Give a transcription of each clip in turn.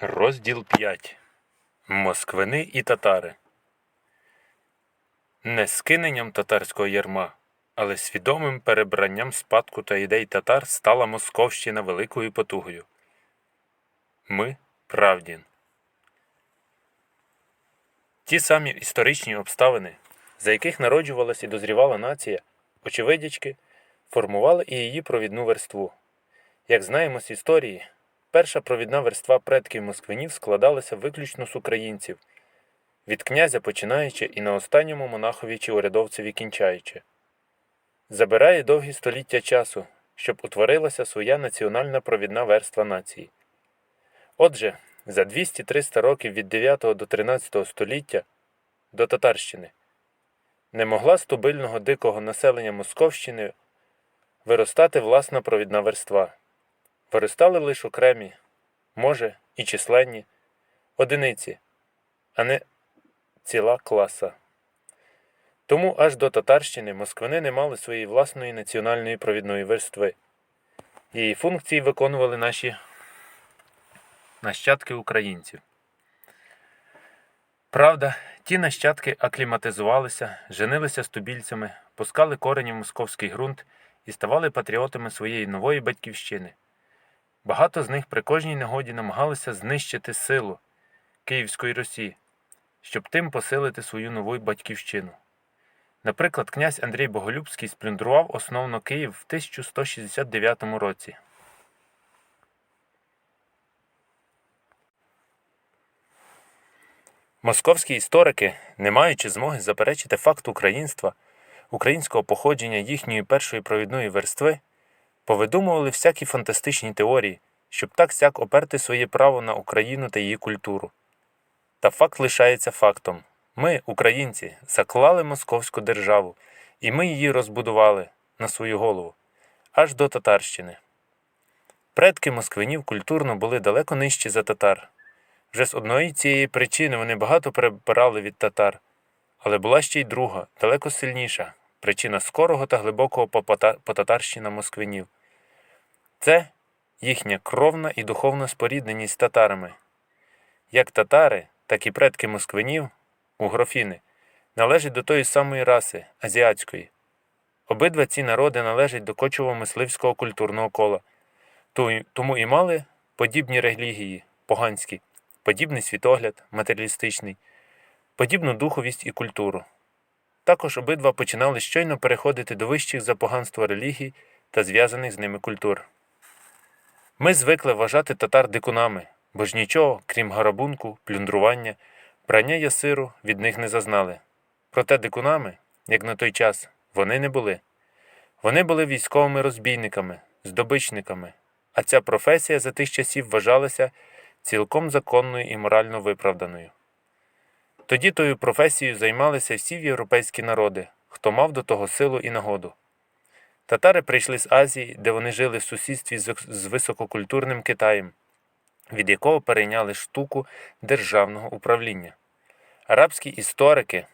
Розділ 5. Москвини і татари. Не скиненням татарського ярма, але свідомим перебранням спадку та ідей татар стала Московщина великою потугою. Ми Правдін. Ті самі історичні обставини, за яких народжувалась і дозрівала нація, очевидячки, формували і її провідну верству. Як знаємо з історії, перша провідна верства предків москвинів складалася виключно з українців, від князя починаючи і на останньому монахові чи урядовцеві кінчаючи. Забирає довгі століття часу, щоб утворилася своя національна провідна верства нації. Отже, за 200-300 років від 9 до 13 століття до Татарщини не могла з тубильного дикого населення Московщини виростати власна провідна верства. Виростали лише окремі, може, і численні, одиниці, а не ціла класа. Тому аж до Татарщини москвини не мали своєї власної національної провідної верстви. Її функції виконували наші нащадки українців. Правда, ті нащадки акліматизувалися, женилися з тубільцями, пускали корені в московський ґрунт і ставали патріотами своєї нової батьківщини. Багато з них при кожній нагоді намагалися знищити силу Київської Росії, щоб тим посилити свою нову батьківщину. Наприклад, князь Андрій Боголюбський сплюндрував основно Київ в 1169 році. Московські історики, не маючи змоги заперечити факт українства, українського походження їхньої першої провідної верстви, повидумували всякі фантастичні теорії, щоб так сяк оперти своє право на Україну та її культуру. Та факт лишається фактом. Ми, українці, заклали московську державу, і ми її розбудували на свою голову, аж до Татарщини. Предки москвинів культурно були далеко нижчі за татар. Вже з одної цієї причини вони багато перебирали від татар, але була ще й друга, далеко сильніша причина скорого та глибокого потатарщина москвинів. Це їхня кровна і духовна спорідненість з татарами. Як татари, так і предки москвинів, угрофіни, належать до тої самої раси азіатської. Обидва ці народи належать до кочово-мисливського культурного кола, тому і мали подібні релігії, поганські, подібний світогляд, матеріалістичний, подібну духовість і культуру. Також обидва починали щойно переходити до вищих за поганство релігій та зв'язаних з ними культур. Ми звикли вважати татар дикунами, бо ж нічого, крім гарабунку, плюндрування, прання ясиру від них не зазнали. Проте дикунами, як на той час, вони не були. Вони були військовими розбійниками, здобичниками, а ця професія за тих часів вважалася цілком законною і морально виправданою. Тоді тою професією займалися всі європейські народи, хто мав до того силу і нагоду. Татари прийшли з Азії, де вони жили в сусідстві з висококультурним Китаєм, від якого перейняли штуку державного управління. Арабські історики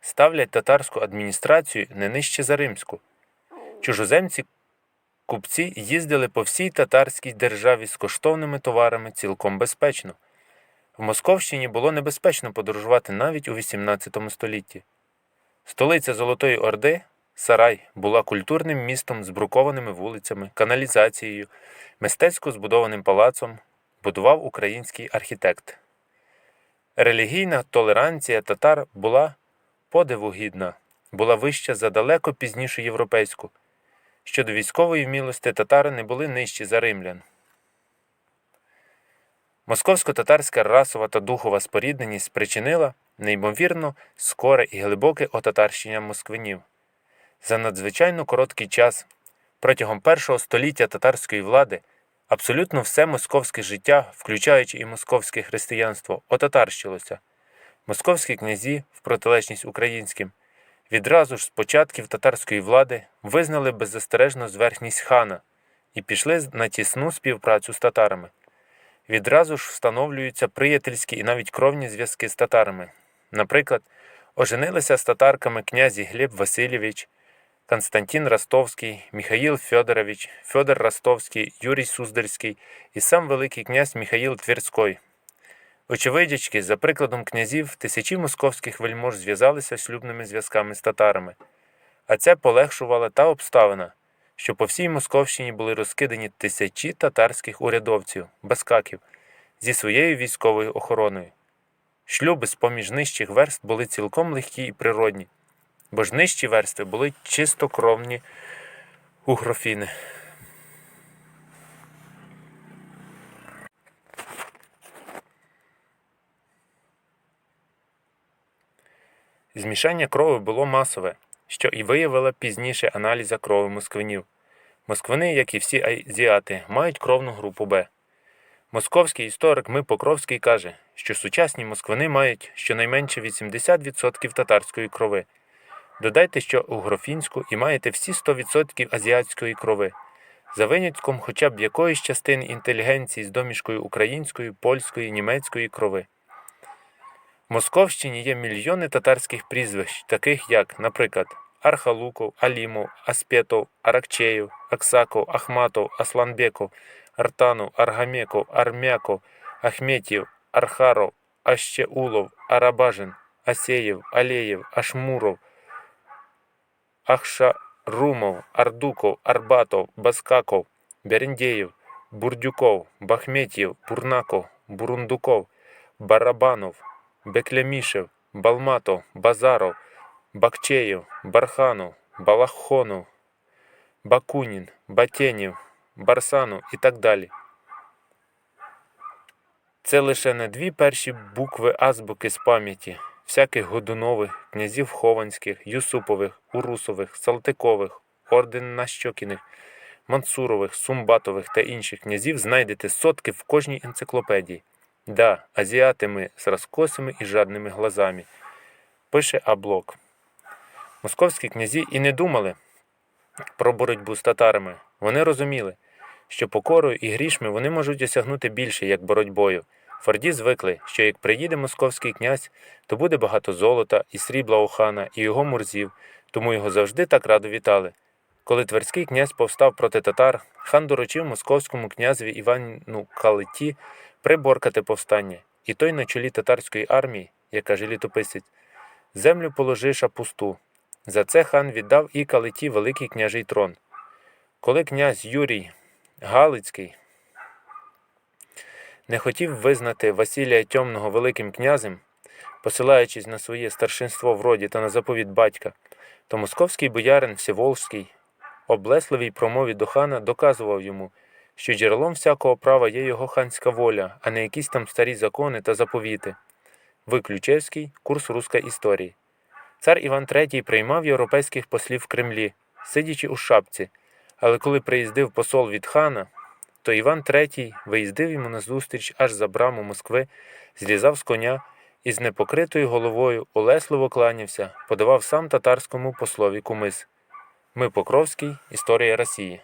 ставлять татарську адміністрацію не нижче за римську. Чужоземці купці їздили по всій татарській державі з коштовними товарами цілком безпечно. В Московщині було небезпечно подорожувати навіть у XVIII столітті. Столиця Золотої Орди, Сарай, була культурним містом з брукованими вулицями, каналізацією, мистецько збудованим палацом, будував український архітект. Релігійна толеранція татар була подиву гідна, була вища за далеко пізнішу європейську. Щодо військової вмілості татари не були нижчі за римлян. Московсько-татарська расова та духова спорідненість спричинила неймовірно скоре і глибоке отатарщення москвинів. За надзвичайно короткий час, протягом першого століття татарської влади, абсолютно все московське життя, включаючи і московське християнство, отатарщилося. Московські князі, в протилежність українським, відразу ж з початків татарської влади визнали беззастережну зверхність хана і пішли на тісну співпрацю з татарами. Відразу ж встановлюються приятельські і навіть кровні зв'язки з татарами. Наприклад, оженилися з татарками князі Гліб Васильович Константин Ростовський, Михаїл Фьодорович, Фьодор Ростовський, Юрій Суздальський і сам Великий князь Михаїл Тверський. Очевидячки, за прикладом князів, тисячі московських вельмож зв'язалися шлюбними зв'язками з татарами, а це полегшувала та обставина, що по всій Московщині були розкидані тисячі татарських урядовців, баскаків, зі своєю військовою охороною. Шлюби з поміж нижчих верст були цілком легкі і природні, бо ж нижчі верстви були чистокровні угрофіни. Змішання крови було масове, що і виявила пізніше аналіза крови москвинів. Москвини, як і всі азіати, мають кровну групу Б. Московський історик Ми Покровський каже, що сучасні москвини мають щонайменше 80% татарської крови. Додайте, що угрофінську і маєте всі 100% азіатської крови. За винятком хоча б якоїсь частини інтелігенції з домішкою української, польської, німецької крови. В Московщині є мільйони татарських прізвищ, таких як, наприклад, Архалуков, Алімов, Аспетов, Аракчеєв, Аксаков, Ахматов, Асланбеков, Артанов, Аргамеков, Армяков, Ахметьєв, Архаров, Ащеулов, Арабажин, Асеєв, Алеєв, Ашмуров, Ахшарумов, Ардуков, Арбатов, Баскаков, Берендеєв, Бурдюков, Бахметьєв, Бурнаков, Бурундуков, Барабанов, Беклямішев, Балматов, Базаров, Бакчеєв, Барханов, Балахонов, Бакунін, Батєнів, Барсанов і так далі. Це лише не дві перші букви азбуки з пам'яті всяких Годунових, князів Хованських, Юсупових, Урусових, Салтикових, Орден-Нащокіних, Мансурових, Сумбатових та інших князів знайдете сотки в кожній енциклопедії. Да, азіати ми з розкосими і жадними глазами. Пише Аблок. Московські князі і не думали про боротьбу з татарами. Вони розуміли, що покорою і грішми вони можуть осягнути більше, як боротьбою. Форді звикли, що як приїде московський князь, то буде багато золота і срібла у хана і його мурзів, тому його завжди так радо вітали. Коли тверський князь повстав проти татар, хан доручив московському князеві Івану Калиті приборкати повстання, і той на чолі татарської армії, як каже літописець, землю положиша пусту. За це хан віддав і Калиті великий княжий трон. Коли князь Юрій Галицький не хотів визнати Василія Тьомного великим князем, посилаючись на своє старшинство в роді та на заповідь батька, то московський боярин Всеволжський, облесливій промові до хана, доказував йому, що джерелом всякого права є його ханська воля, а не якісь там старі закони та заповіти. Виключевський курс руської історії. Цар Іван III приймав європейських послів в Кремлі, сидячи у шапці, але коли приїздив посол від хана, то Іван III виїздив йому назустріч аж за браму Москви, злізав з коня і з непокритою головою улесливо кланявся, подавав сам татарському послові кумис. Ми Покровський. Історія Росії.